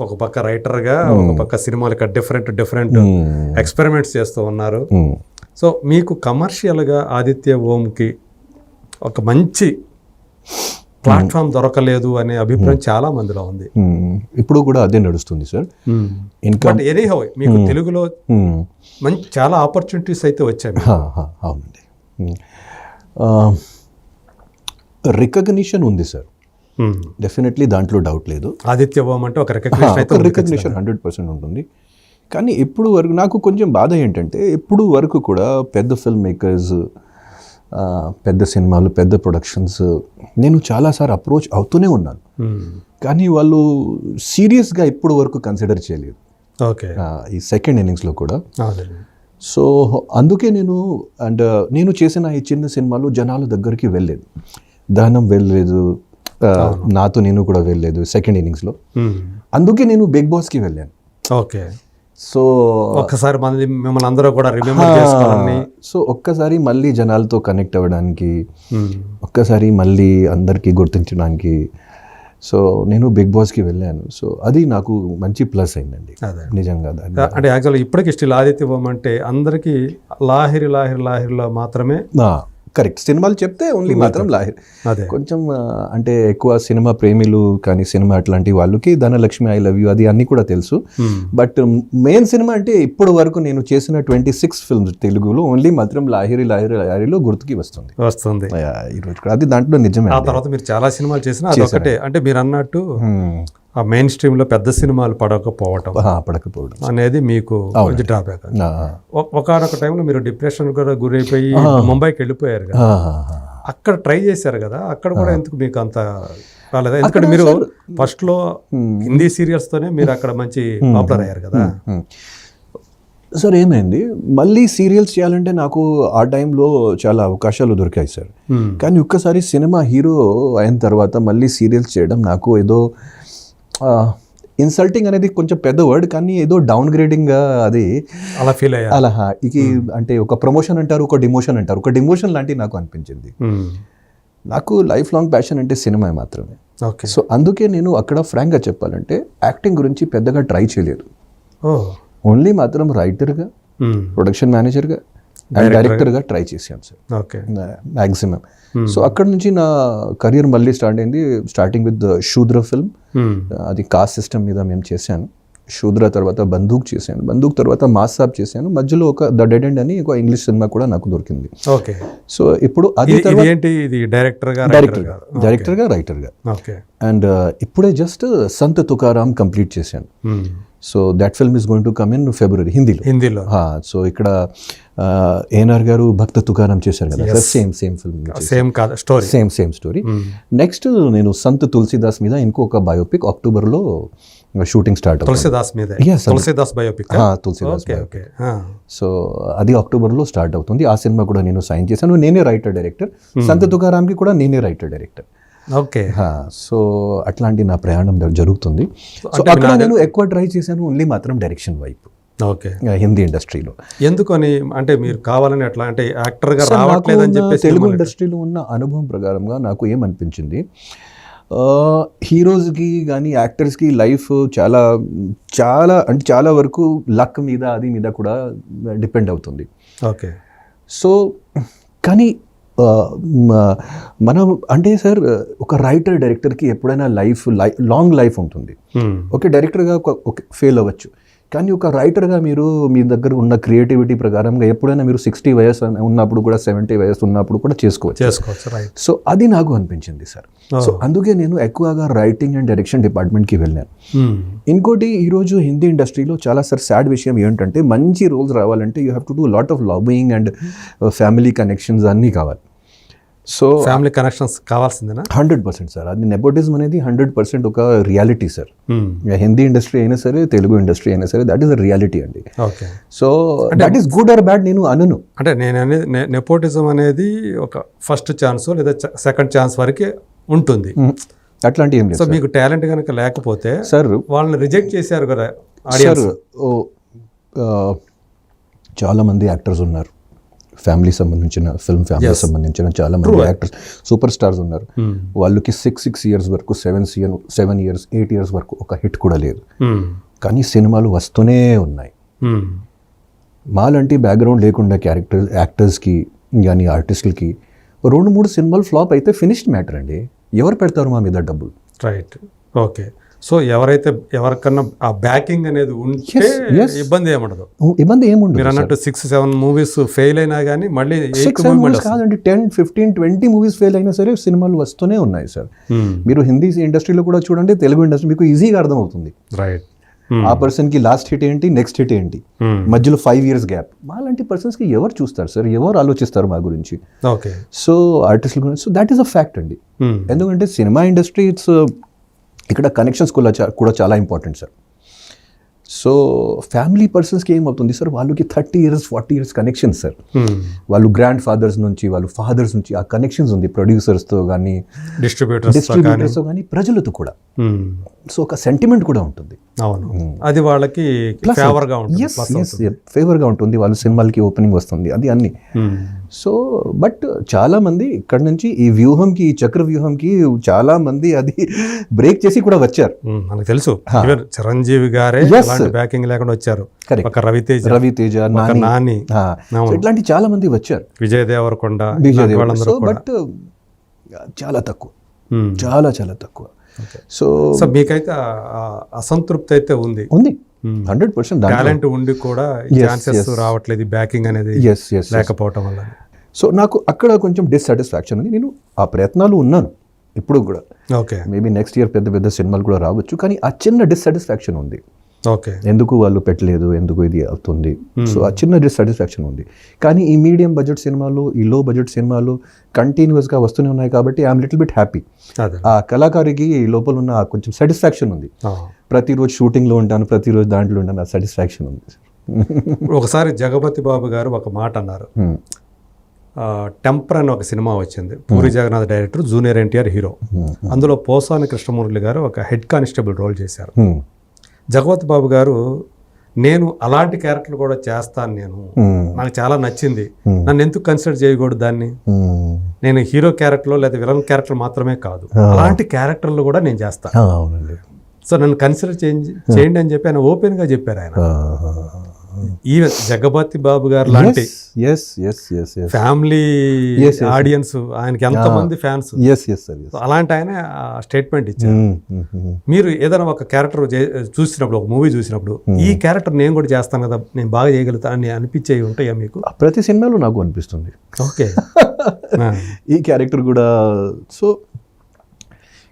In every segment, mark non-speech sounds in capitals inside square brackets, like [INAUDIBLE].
ఒక పక్క రైటర్గా ఒక పక్క సినిమాలకి డిఫరెంట్ డిఫరెంట్ ఎక్స్పెరిమెంట్స్ చేస్తూ ఉన్నారు. సో మీకు కమర్షియల్గా ఆదిత్య ఓంకి ఒక మంచి ప్లాట్ఫామ్ దొరకలేదు అనే అభిప్రాయం చాలా మందిలో ఉంది. ఇప్పుడు కూడా అదే నడుస్తుంది సార్. ఇంకా ఎనీహౌ మీకు తెలుగులో మంచి చాలా ఆపర్చునిటీస్ అయితే వచ్చాయి. అవునండి. రికగ్నిషన్ ఉంది సార్. డెఫినెట్లీ దాంట్లో డౌట్ లేదు. ఆదిత్య ఓం అంటే ఒక రికగ్నిషన్ హండ్రెడ్ పర్సెంట్ ఉంటుంది. కానీ ఇప్పుడు వరకు నాకు కొంచెం బాధ ఏంటంటే ఇప్పుడు వరకు కూడా పెద్ద ఫిల్మ్ మేకర్స్ పెద్ద సినిమాలు పెద్ద ప్రొడక్షన్స్ నేను చాలాసార్లు అప్రోచ్ అవుతూనే ఉన్నాను. Hmm. కానీ వాళ్ళు సీరియస్గా ఇప్పుడు వరకు కన్సిడర్ చేయలేదు. ఓకే. ఈ సెకండ్ ఇన్నింగ్స్లో కూడా. సో అందుకే నేను అండ్ నేను చేసిన ఈ చిన్న సినిమాలు జనాల దగ్గరికి వెళ్ళలేదు. దహనం వెళ్ళలేదు. నాతో నేను కూడా వెళ్ళలేదు సెకండ్ ఇన్నింగ్స్లో. అందుకే నేను బిగ్ బాస్కి వెళ్ళాను. ఓకే. సో ఒక్కసారి మనది మిమ్మల్ని అందరూ కూడా రిమెంబర్ చేసుకోవాలని. సో ఒక్కసారి మళ్ళీ జనాలతో కనెక్ట్ అవ్వడానికి. ఒక్కసారి మళ్ళీ అందరికీ గుర్తించడానికి. సో నేను బిగ్ బాస్కి వెళ్ళాను. సో అది నాకు మంచి ప్లస్ అయిందండి. నిజంగా అంటే యాక్చువల్ ఇప్పటికి స్టిల్ ఆదిత్య అంటే అందరికీ లాహిరి లాహిరి లాహిరిలో మాత్రమే కరెక్ట్ సినిమాలు చెప్తే ఓన్లీ మాత్రం లాహిర్. అదే. కొంచెం అంటే ఎక్కువ సినిమా ప్రేమిలు కానీ సినిమా అట్లాంటి వాళ్ళకి ధనలక్ష్మి ఐ లవ్ యూ అది అన్నీ కూడా తెలుసు. Hmm. బట్ మెయిన్ సినిమా అంటే ఇప్పటి వరకు నేను చేసిన ట్వంటీ సిక్స్ ఫిల్మ్స్ తెలుగులో ఓన్లీ మాత్రం లాహిరి లాహిరి లాహిరిలో గుర్తుకి వస్తుంది. వస్తుంది. ఈరోజు కూడా. అది దాంట్లో నిజమే ఆ తర్వాత మీరు చాలా సినిమాలు చేసినా అదొకటే అంటే మీరు అన్నట్టు Hmm. ఆ మెయిన్ స్ట్రీమ్లో పెద్ద సినిమాలు పడకపోవటం పడకపోవడం. అనేది మీకు కొంచెం డ్రాబ్యాక్ ఒకనొక టైంలో మీరు డిప్రెషన్ కూడా గురైపోయి ముంబైకి వెళ్ళిపోయారు కదా. అక్కడ ట్రై చేశారు కదా. అక్కడ కూడా ఎందుకు మీకు అంత రాలేదా? ఎందుకంటే మీరు ఫస్ట్లో హిందీ సీరియల్స్ తోనే మీరు అక్కడ మంచి పాపులర్ అయ్యారు కదా. సార్ ఏమైంది? మళ్ళీ సీరియల్స్ చేయాలంటే నాకు ఆ టైంలో చాలా అవకాశాలు దొరికాయి సార్. కానీ ఒక్కసారి సినిమా హీరో అయిన తర్వాత మళ్ళీ సీరియల్స్ చేయడం నాకు ఏదో ఇన్సల్టింగ్ అనేది కొంచెం పెద్ద వర్డ్ కానీ ఏదో డౌన్ గ్రేడింగ్గా అది అలా ఫీల్ అయ్యారు. అలా ఇది అంటే ఒక ప్రమోషన్ అంటారు ఒక డిమోషన్ అంటారు. ఒక డిమోషన్ లాంటి నాకు అనిపించింది. Hmm. నాకు లైఫ్ లాంగ్ ప్యాషన్ అంటే సినిమా మాత్రమే. ఓకే సో అందుకే నేను అక్కడ ఫ్రాంక్గా చెప్పాలంటే యాక్టింగ్ గురించి పెద్దగా ట్రై చేయలేదు. ఓన్లీ మాత్రం రైటర్గా Hmm. ప్రొడక్షన్ మేనేజర్గా అండ్ డైరెక్టర్గా ట్రై చేశాను సార్ ఓకే మ్యాక్సిమం సో అక్కడ నుంచి నా కెరియర్ మళ్ళీ స్టార్ట్ అయింది starting with Shudra film Hmm. అది కాస్ట్ సిస్టమ్ మీద మేము చేశాను. శూద్ర తర్వాత బందూక్ చేశాను. బందూక్ తర్వాత మాస్ సాబ్ చేశాను. మధ్యలో ఒక ద డెడ్ ఎండ్ అని ఒక ఇంగ్లీష్ సినిమా కూడా నాకు దొరికింది. ఓకే సో ఇప్పుడు అది ఇది ఏంటి ఇది డైరెక్టర్గా రైటర్ డైరెక్టర్గా డైరెక్టర్గా రైటర్గా ఓకే అండ్ ఇప్పుడే జస్ట్ సంత్ తుకారాం కంప్లీట్ చేశాను. Hmm. So that film is going to come in February హిందీలో హిందీలో సో ఇక్కడ ఏఎన్ఆర్ గారు భక్త తుకారం చేశారు కదా. Same same film same story same same story next నేను సంత్ తులసిదాస్ మీద ఇంకొక బయోపిక్ అక్టోబర్లో షూటింగ్ స్టార్ట్ అవుతుంది. తులసిదాస్ మీద? Tulsidas biopic Tulsidas okay so అది అక్టోబర్లో స్టార్ట్ అవుతుంది. ఆ సినిమా కూడా నేను సైన్ చేశాను. నేనే రైటర్ డైరెక్టర్ సంత్ తుకారాంకి కూడా నేనే రైటర్ డైరెక్టర్ ఓకే. సో అట్లాంటి నా ప్రయాణం జరుగుతుంది. సో అక్కడ నేను ఎక్కువ ట్రై చేశాను ఓన్లీ మాత్రం డైరెక్షన్ వైపు. ఓకే. హిందీ ఇండస్ట్రీలో. ఎందుకని? అంటే మీరు కావాలని ఎట్లా అంటే యాక్టర్గా నాకు రావట్లేదని ఉన్న చెప్పేసి తెలుగు ఇండస్ట్రీలో ఉన్న అనుభవం ప్రకారంగా నాకు ఏమనిపించింది? హీరోస్కి కానీ యాక్టర్స్కి లైఫ్ చాలా చాలా అంటే చాలా వరకు లక్ మీద అది మీద కూడా డిపెండ్ అవుతుంది. ఓకే. సో కానీ మనం అంటే సార్ ఒక రైటర్ డైరెక్టర్కి ఎప్పుడైనా లైఫ్ లై లాంగ్ లైఫ్ ఉంటుంది. ఓకే డైరెక్టర్గా ఒక ఫెయిల్ అవ్వచ్చు కానీ ఒక రైటర్గా మీరు మీ దగ్గర ఉన్న క్రియేటివిటీ ప్రకారంగా ఎప్పుడైనా మీరు సిక్స్టీ వయసు ఉన్నప్పుడు కూడా సెవెంటీ వయసు ఉన్నప్పుడు కూడా చేసుకోవచ్చు. చేసుకోవచ్చు రైట్ సో అది నాకు అనిపించింది సార్. సో అందుకే నేను ఎక్కువగా రైటింగ్ అండ్ డైరెక్షన్ డిపార్ట్మెంట్కి వెళ్ళాను. ఇంకోటి ఈరోజు హిందీ ఇండస్ట్రీలో చాలా సార్ సాడ్ విషయం ఏంటంటే మంచి రోల్స్ రావాలంటే you have to do lot of lobbying and family connections అన్నీ కావాలి. So family connections కావాల్సిందేనా? Hundred percent sir. అది నెపోటిజం అనేది హండ్రెడ్ పర్సెంట్ ఒక reality sir. Hmm. Hindi industry అయినా సరే తెలుగు ఇండస్ట్రీ అయినా సరే దట్ ఈస్ అ రియాలిటీ అండి. Okay so that is good or bad నేను అనను. అంటే నేను అనేది నెపోటిజం అనేది ఒక ఫస్ట్ ఛాన్స్ లేదా సెకండ్ ఛాన్స్ వరకే ఉంటుంది. మ్మ్. అట్లాంటి ఏం లేదు సో మీకు టాలెంట్ కనుక లేకపోతే సార్ వాళ్ళని రిజెక్ట్ చేశారు కదా సార్ చాలామంది యాక్టర్స్ ఉన్నారు. ఫ్యామిలీ సంబంధించిన ఫిల్మ్ ఫ్యామిలీ సంబంధించిన చాలా మంది యాక్టర్స్ సూపర్ స్టార్స్ ఉన్నారు. Hmm. వాళ్ళకి సిక్స్ సిక్స్ ఇయర్స్ వరకు seven year seven years eight years వరకు ఒక హిట్ కూడా లేదు. Hmm. కానీ సినిమాలు వస్తూనే ఉన్నాయి. Hmm. మాలాంటి బ్యాక్గ్రౌండ్ లేకుండా క్యారెక్టర్ యాక్టర్స్కి కానీ ఆర్టిస్టులకి రెండు మూడు సినిమాలు ఫ్లాప్ అయితే ఫినిష్డ్ మ్యాటర్ అండి. ఎవరు పెడతారు మా మీద డబ్బులు? రైట్ ఓకే సో ఎవరైతే ఎవరికన్నా ఆ బ్యాకింగ్ అనేది ఉంటే. ఇబ్బంది ఏముండదు. ఇబ్బంది ఏముండదు మీరు అన్నట్టు సిక్స్ సెవెన్ మూవీస్ ఫెయిల్ అయినా కానీ మళ్ళీ కాదండి ten fifteen twenty movies fail అయినా సరే సినిమాలు వస్తూనే ఉన్నాయి సార్. మీరు హిందీ ఇండస్ట్రీలో కూడా చూడండి తెలుగు ఇండస్ట్రీ మీకు ఈజీగా అర్థమవుతుంది. రైట్ ఆ పర్సన్కి లాస్ట్ హిట్ ఏంటి నెక్స్ట్ హిట్ ఏంటి? మధ్యలో ఫైవ్ ఇయర్స్ గ్యాప్ మాలాంటి పర్సన్స్కి ఎవరు చూస్తారు సార్? ఎవరు ఆలోచిస్తారు మా గురించి? సో ఆర్టిస్టుల గురించి so that is a fact అండి. ఎందుకంటే సినిమా ఇండస్ట్రీ ఇట్స్ ఇక్కడ కనెక్షన్స్ కూడా కూడా చాలా ఇంపార్టెంట్ సార్ సో ఫ్యామిలీ పర్సన్స్కి ఏమవుతుంది సార్? వాళ్ళకి thirty years forty years connection sir. వాళ్ళు గ్రాండ్ ఫాదర్స్ నుంచి వాళ్ళు ఫాదర్స్ నుంచి ఆ కనెక్షన్స్ ఉంది. ప్రొడ్యూసర్స్తో కానీ డిస్ట్రిబ్యూటర్స్ డిస్ట్రిబ్యూటర్స్తో కానీ ప్రజలతో కూడా. సో ఒక సెంటిమెంట్ కూడా ఉంటుంది. అవును. అది వాళ్ళకి ఫేవర్గా ఉంటుంది ఫేవర్గా ఉంటుంది. వాళ్ళు సినిమాలకి ఓపెనింగ్ వస్తుంది. అది అన్ని. సో బట్ చాలా మంది ఇక్కడ నుంచి ఈ వ్యూహంకి ఈ చక్ర వ్యూహంకి చాలా మంది అది [LAUGHS] బ్రేక్ చేసి కూడా వచ్చారు. మనకు తెలుసు. చిరంజీవి గారే బ్యాకింగ్ లేకుండా వచ్చారు. ఒక రవితేజ రవి తేజ ఒక నాని. ఇట్లాంటి చాలా మంది వచ్చారు. విజయ్ దేవరకొండ బట్ చాలా తక్కువ. Hmm. చాలా చాలా తక్కువ. సో సో మీకైతే అసంతృప్తి అయితే ఉంది. ఉంది. హండ్రెడ్ పర్సెంట్ టాలెంట్ ఉండి కూడా ఛాన్సెస్ రావట్లేదు బ్యాకింగ్ అనేది లేకపోవటం వల్ల. సో నాకు అక్కడ కొంచెం డిస్సాటిస్ఫాక్షన్ ఉంది. నేను ఆ ప్రయత్నాలు ఉన్నాను. ఇప్పుడు కూడా. ఓకే మేబీ నెక్స్ట్ ఇయర్ పెద్ద పెద్ద సినిమాలు కూడా రావచ్చు. కానీ ఆ చిన్న డిస్సాటిస్ఫాక్షన్ ఉంది. ఎందుకు వాళ్ళు పెట్టలేదు ఎందుకు ఇది అవుతుంది? సో ఆ చిన్న డిస్సాటిస్ఫాక్షన్ ఉంది. కానీ ఈ మీడియం బడ్జెట్ సినిమాలు ఈ లో బడ్జెట్ సినిమాలు కంటిన్యూస్గా వస్తూనే ఉన్నాయి కాబట్టి ఐఎమ్ లిటిల్ బిట్ హ్యాపీ ఆ కళాకారికి ఈ లోపల ఉన్న కొంచెం సాటిస్ఫాక్షన్ ఉంది. ప్రతిరోజు షూటింగ్లో ఉంటాను ప్రతిరోజు దాంట్లో ఉంటాను ఆ సాటిస్ఫాక్షన్ ఉంది. ఒకసారి జగపతి బాబు గారు ఒక మాట అన్నారు. Hmm. టెంపర్ అని ఒక సినిమా వచ్చింది. Puri Jagannath director junior NTR hero. అందులో పోసాని కృష్ణమూర్తి గారు ఒక హెడ్ కానిస్టేబుల్ రోల్ చేశారు. Hmm. జగవత్ బాబు గారు నేను అలాంటి క్యారెక్టర్ కూడా చేస్తాను నేను. నాకు చాలా నచ్చింది. నన్ను ఎందుకు కన్సిడర్ చేయకూడదు దాన్ని. నేను హీరో క్యారెక్టర్లో లేదా విలన్ క్యారెక్టర్ మాత్రమే కాదు. అలాంటి క్యారెక్టర్లు కూడా నేను చేస్తాను. సో నన్ను కన్సిడర్ చేయండి చేయండి అని చెప్పి ఆయన ఓపెన్గా చెప్పారు ఆయన. ఈవెన్ జగపతి బాబు గారు లాంటి yes yes yes yes family. Audience ఆయనకి ఫ్యాన్స్? ఎస్ సార్ ఎస్ అలాంటి ఆయన స్టేట్మెంట్ ఇచ్చారు. Hmm. మీరు ఏదైనా ఒక క్యారెక్టర్ చూసినప్పుడు ఒక మూవీ చూసినప్పుడు ఈ క్యారెక్టర్ నేను కూడా చేస్తాను కదా నేను బాగా చేయగలుగుతా అని అనిపించేవి ఉంటాయా మీకు? ప్రతి సినిమాలో నాకు అనిపిస్తుంది. ఓకే. [LAUGHS] ఈ క్యారెక్టర్ కూడా సో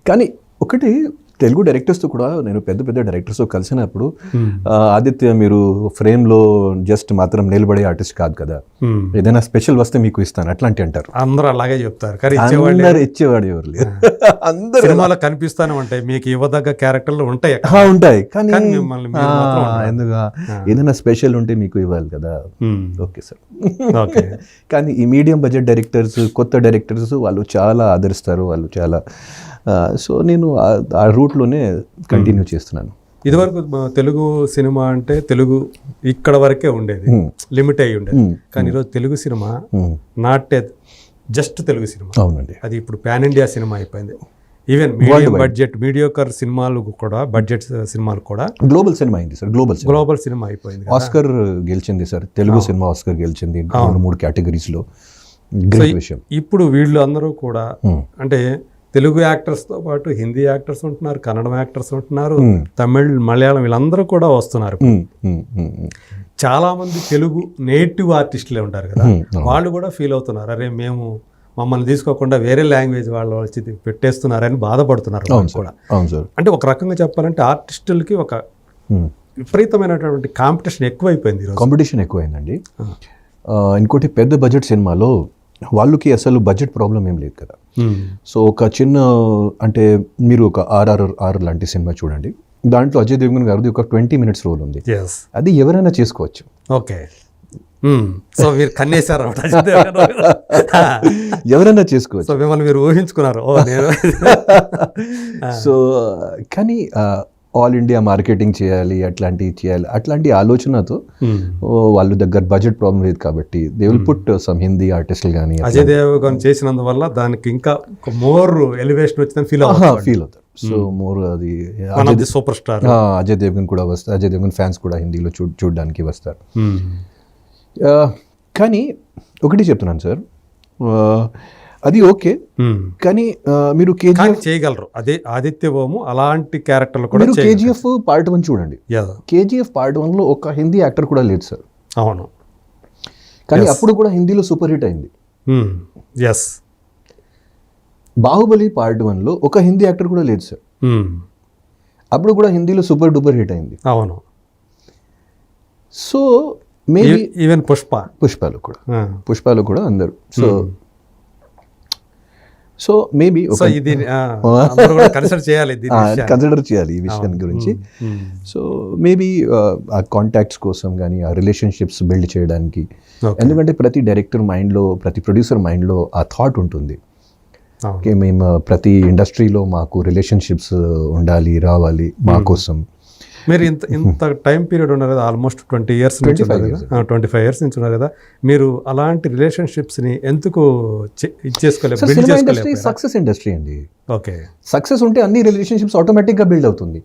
కానీ ఒకటి తెలుగు డైరెక్టర్స్తో కూడా నేను పెద్ద పెద్ద డైరెక్టర్స్తో కలిసినప్పుడు ఆదిత్య మీరు ఫ్రేమ్లో జస్ట్ మాత్రం నిలబడే ఆర్టిస్ట్ కాదు కదా. ఏదైనా స్పెషల్ వస్తే మీకు ఇస్తాను అట్లాంటి అంటారు. అందరూ అలాగే చెప్తారు. అందరు ఇచ్చేవాడు ఎవరు అందరు [LAUGHS] సినిమాలో కనిపిస్తానే ఉంటాయి మీకు ఇవ్వదగ్గ క్యారెక్టర్లు ఉంటాయి ఉంటాయి. కానీ. ఎందుకు? ఏదైనా స్పెషల్ ఉంటే మీకు ఇవ్వాలి కదా. Okay sir. ఓకే. [LAUGHS] కానీ ఈ మీడియం బడ్జెట్ డైరెక్టర్స్ కొత్త డైరెక్టర్స్ వాళ్ళు చాలా ఆదరిస్తారు వాళ్ళు చాలా సో నేను ఆ- రూట్లోనే కంటిన్యూ చేస్తున్నాను. ఇదివరకు తెలుగు సినిమా అంటే తెలుగు ఇక్కడ వరకే ఉండేది. లిమిట్ అయి ఉండేది. కానీ ఈరోజు Telugu cinema. Not just Telugu cinema. అవునండి. అది ఇప్పుడు పాన్ ఇండియా సినిమా అయిపోయింది. ఈవెన్ మీడియం బడ్జెట్ మీడియోకర్ సినిమాలు కూడా బడ్జెట్ సినిమాలు కూడా గ్లోబల్ సినిమా అయింది సార్ గ్లోబల్ గ్లోబల్ సినిమా అయిపోయింది. ఆస్కర్ గెలిచింది సార్ తెలుగు సినిమా ఆస్కర్ గెలిచింది మూడు కేటగిరీస్లో గ్రేట్ విషయం. ఇప్పుడు వీళ్ళు అందరూ కూడా. అంటే తెలుగు యాక్టర్స్తో పాటు హిందీ యాక్టర్స్ ఉంటున్నారు కన్నడం యాక్టర్స్ ఉంటున్నారు తమిళ్ మలయాళం వీళ్ళందరూ కూడా వస్తున్నారు. Hmm, hmm, hmm, hmm. చాలా మంది తెలుగు నేటివ్ ఆర్టిస్టులే ఉంటారు కదా. వాళ్ళు కూడా ఫీల్ అవుతున్నారు. అరే మేము మమ్మల్ని తీసుకోకుండా వేరే లాంగ్వేజ్ వాళ్ళు వచ్చి పెట్టేస్తున్నారని బాధపడుతున్నారు కూడా. అంటే ఒక రకంగా చెప్పాలంటే ఆర్టిస్టులకి ఒక. విపరీతమైనటువంటి కాంపిటీషన్ ఎక్కువైపోయింది కాంపిటీషన్ ఎక్కువైందండి. ఇంకోటి పెద్ద బడ్జెట్ సినిమాలో వాళ్ళకి అసలు బడ్జెట్ ప్రాబ్లం ఏం లేదు కదా. సో ఒక చిన్న అంటే మీరు ఒక ఆర్ఆర్ ఆర్ లాంటి సినిమా చూడండి. దాంట్లో అజయ్ దేవగన్ గారిది ఒక ట్వంటీ మినిట్స్ రోల్ ఉంది. అది ఎవరైనా చేసుకోవచ్చు. ఓకే. సో మీరు కన్నేశారు [LAUGHS] ఎవరైనా చేసుకోవచ్చు. సో మిమ్మల్ని మీరు ఊహించుకున్నారు. సో [LAUGHS] కానీ ఆల్ ఇండియా మార్కెటింగ్ చేయాలి అట్లాంటివి చేయాలి అట్లాంటి ఆలోచనతో ఓ, వాళ్ళ దగ్గర బడ్జెట్ ప్రాబ్లం లేదు కాబట్టి they will put some Hindi ఆర్టిస్టులు కానీ అజయ్ దేవగన్ చేసినందువల్ల దానికి ఇంకా మోర్ ఎలివేషన్ వచ్చిందని ఫీల్ ఫీల్ అవుతారు సో మోర్ అది సూపర్ స్టార్ అజయ్ దేవ్గన్ కూడా వస్తారు అజయ్ దేవ్గన్ ఫ్యాన్స్ కూడా హిందీలో చూ చూడడానికి వస్తారు. ఆ, కానీ ఒకటి చెప్తున్నాను సార్. అది ఓకే. కానీ మీరు చేయగలరు. అదే ఆదిత్య ఓము అలాంటి క్యారెక్టర్లు కూడా మీరు. కేజీఎఫ్ పార్ట్ వన్ చూడండి. కేజీఎఫ్ పార్ట్ వన్లో ఒక హిందీ యాక్టర్ కూడా లేదు సార్. అవును. కానీ అప్పుడు కూడా హిందీలో సూపర్ హిట్ అయింది. ఎస్ బాహుబలి పార్ట్ వన్లో ఒక హిందీ యాక్టర్ కూడా లేదు సార్. అప్పుడు కూడా హిందీలో సూపర్ డూపర్ హిట్ అయింది. అవును. So maybe even Pushpa. పుష్పాలు కూడా. పుష్పాలు కూడా అందరు. సో సో మేబీ ఇది [LAUGHS] కన్సిడర్ చేయాలి [LAUGHS] విషయాన్ని. కన్సిడర్ చేయాలి ఈ విషయం గురించి. సో మేబీ ఆ కాంటాక్ట్స్ కోసం కానీ ఆ రిలేషన్షిప్స్ బిల్డ్ చేయడానికి. ఎందుకంటే ప్రతి డైరెక్టర్ మైండ్లో ప్రతి ప్రొడ్యూసర్ మైండ్లో ఆ థాట్ ఉంటుంది. ఓకే మేము ప్రతి ఇండస్ట్రీలో మాకు రిలేషన్షిప్స్ ఉండాలి రావాలి మా కోసం మీరు ఇంత ఇంత టైం పీరియడ్ ఉన్నారు కదా ఆల్మోస్ట్ ట్వంటీ ఇయర్స్ నుంచి ఉన్నారు కదా. ట్వంటీ ఫైవ్ ఇయర్స్ నుంచి ఉన్నారు కదా. మీరు అలాంటి రిలేషన్షిప్స్ని ఎందుకు ఇచ్చేసుకోలేదు బిల్డ్ చేసుకోలేదు సక్సెస్ ఇండస్ట్రీ అండి. ఓకే. సక్సెస్ ఉంటే అన్ని రిలేషన్షిప్స్ ఆటోమేటిక్గా బిల్డ్ అవుతుంది.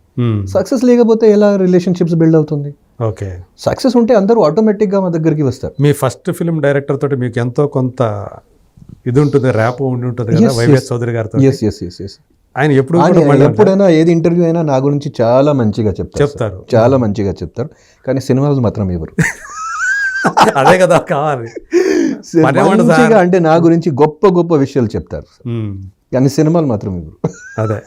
సక్సెస్ లేకపోతే ఎలా రిలేషన్షిప్స్ బిల్డ్ అవుతుంది? ఓకే. సక్సెస్ ఉంటే అందరూ ఆటోమేటిక్గా మా దగ్గరికి వస్తారు. మీ ఫస్ట్ ఫిల్మ్ డైరెక్టర్ తోటి మీకు ఎంతో కొంత ఇది ఉంటుంది ర్యాప్ ఉండి ఉంటుంది కదా వైవిఎస్ yes. చౌదరి గారితో ఆయన ఎప్పుడు ఎప్పుడైనా ఏది ఇంటర్వ్యూ అయినా నా గురించి చాలా మంచిగా చెప్తారు చెప్తారు. చాలా మంచిగా చెప్తారు. కానీ సినిమాలు మాత్రం ఇవ్వరు. [LAUGHS] అదే కదా కావాలి. అంటే నా గురించి గొప్ప గొప్ప విషయాలు చెప్తారు. కానీ సినిమాలు మాత్రం ఇవ్వరు. అదే.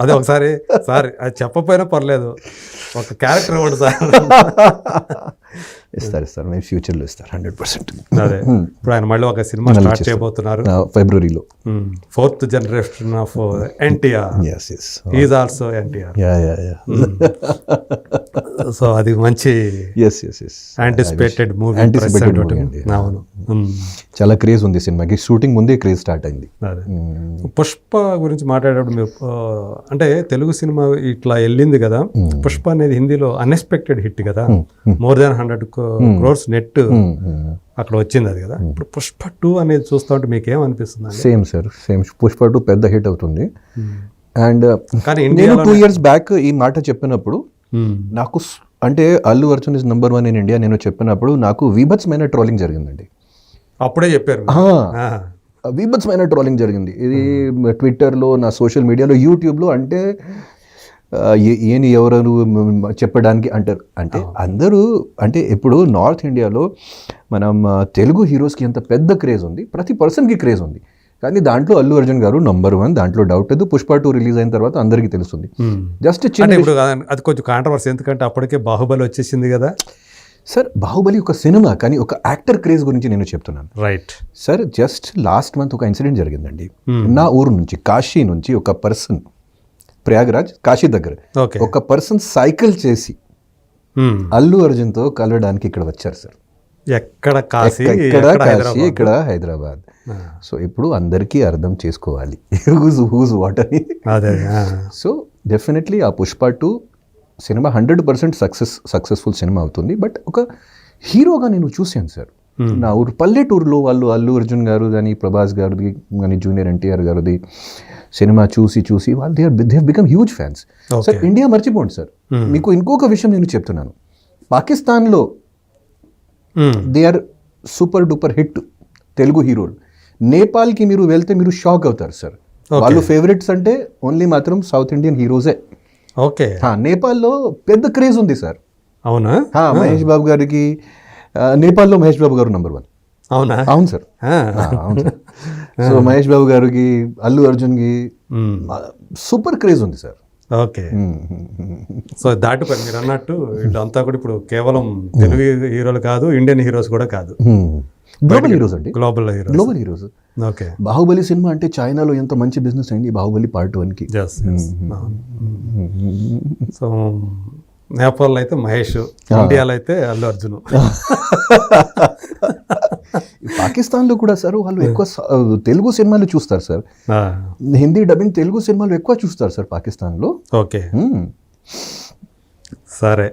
అదే ఒకసారి సార్ అది చెప్పపోయినా పర్లేదు. ఒక క్యారెక్టర్ ఇవ్వండి సార్. ఇస్తారు ఇస్తారు. మేము ఫ్యూచర్లో ఇస్తారు హండ్రెడ్ పర్సెంట్. అదే. ఇప్పుడు ఆయన మళ్ళీ ఒక సినిమా స్టార్ట్ చేయబోతున్నారు. ఫిబ్రవరిలో. Fourth generation of NTR. Yes yes is also NTR. Yeah yeah yeah so అది మంచి yes yes yes anticipated movie. అవును. చాలా క్రేజ్ ఉంది సినిమాకి. షూటింగ్ ముందే క్రేజ్ స్టార్ట్ అయింది. పుష్ప గురించి మాట్లాడేటప్పుడు మీరు అంటే తెలుగు సినిమా ఇట్లా వెళ్ళింది కదా పుష్ప అనేది హిందీలో అన్ఎక్స్పెక్టెడ్ హిట్ కదా. More than hundred crores net అక్కడ వచ్చింది అది కదా. ఇప్పుడు పుష్ప టూ అనేది చూస్తూ ఉంటే మీకు ఏమనిపిస్తుంది same sir same Pushpa two పెద్ద హిట్ అవుతుంది. అండ్ కానీ నేను టూ ఇయర్స్ బ్యాక్ ఈ మాట చెప్పినప్పుడు నాకు అంటే Allu Arjun is number one in India నేను చెప్పినప్పుడు నాకు వీభత్సమైన ట్రోలింగ్ జరిగిందండి. అప్పుడే చెప్పారు. వీభత్సమైన ట్రోలింగ్ జరిగింది. ఇది ట్విట్టర్లో నా సోషల్ మీడియాలో యూట్యూబ్లో అంటే ఏని ఎవరు చెప్పడానికి అంటారు. అంటే అందరూ అంటే ఇప్పుడు నార్త్ ఇండియాలో మనం తెలుగు హీరోస్కి ఎంత పెద్ద క్రేజ్ ఉంది ప్రతి పర్సన్కి క్రేజ్ ఉంది. కానీ దాంట్లో అల్లు అర్జున్ గారు నంబర్ వన్ దాంట్లో డౌట్ లేదు. పుష్ప టూ రిలీజ్ అయిన తర్వాత అందరికీ తెలుస్తుంది. జస్ట్ చిన్న ఇప్పుడు అది కొంచెం కాంట్రవర్సీ ఎందుకంటే అప్పటికే బాహుబలి వచ్చేసింది కదా. సార్ బాహుబలి ఒక సినిమా కానీ ఒక యాక్టర్ క్రేజ్ గురించి నేను చెప్తున్నాను. Right sir just last month ఒక ఇన్సిడెంట్ జరిగిందండి. నా ఊరు నుంచి కాశీ నుంచి ఒక పర్సన్ ప్రయాగరాజ్ కాశీ దగ్గర. ఒక పర్సన్ సైకిల్ చేసి అల్లు అర్జున్తో కలవడానికి ఇక్కడ వచ్చారు సార్. ఎక్కడ కాశీ? ఇక్కడ ఎక్కడ కాశీ? హైదరాబాద్? ఇక్కడ హైదరాబాద్. ఆ, సో ఇప్పుడు అందరికీ అర్థం చేసుకోవాలి. హూజ్ హూజ్ వాట్ అని. సో డెఫినెట్లీ ఆ Pushpa two cinema hundred percent success successful cinema అవుతుంది. బట్ ఒక హీరోగా నేను చూశాను సార్. Hmm. నా ఊరు పల్లెటూరులో వాళ్ళు అల్లు అర్జున్ గారు కానీ ప్రభాస్ గారిది కానీ జూనియర్ ఎన్టీఆర్ గారిది సినిమా చూసి చూసి వాళ్ళు they they become huge fans. Sir India మర్చిపోండి సార్. Hmm. మీకు ఇంకొక విషయం నేను చెప్తున్నాను. పాకిస్తాన్లో they are super duper hit Telugu హీరోలు నేపాల్కి మీరు వెళ్తే మీరు షాక్ అవుతారు సార్. వాళ్ళు ఫేవరెట్స్ అంటే ఓన్లీ మాత్రం సౌత్ ఇండియన్ హీరోసే ఓకే. నేపాల్లో పెద్ద క్రేజ్ ఉంది సార్. అవునా? హా, మహేష్ బాబు గారికి నేపాల్లో మహేష్ బాబు గారు నంబర్ వన్ అవునా? అవును సార్. అవును సార్. సో మహేష్ బాబు గారికి అల్లు అర్జున్కి సూపర్ క్రేజ్ ఉంది సార్. ఓకే. సో దాటిపోయి మీరు అన్నట్టు వీళ్ళంతా కూడా ఇప్పుడు కేవలం తెలుగు హీరోలు కాదు ఇండియన్ హీరోస్ కూడా కాదు. గ్లోబల్ హీరోస్ అండి. Global heroes global heroes okay Baahubali cinema అంటే చైనాలో ఎంత మంచి బిజినెస్ అయింది బాహుబలి పార్ట్ వన్కి ఎస్ సో నేపాల్లో అయితే మహేష్ ఇండియాలో అయితే అల్లు అర్జున్. [LAUGHS] పాకిస్తాన్లో కూడా సార్ వాళ్ళు ఎక్కువ తెలుగు సినిమాలు చూస్తారు సార్. హిందీ డబ్బింగ్ తెలుగు సినిమాలు ఎక్కువ చూస్తారు సార్ పాకిస్తాన్లో. Okay hmm. సరే.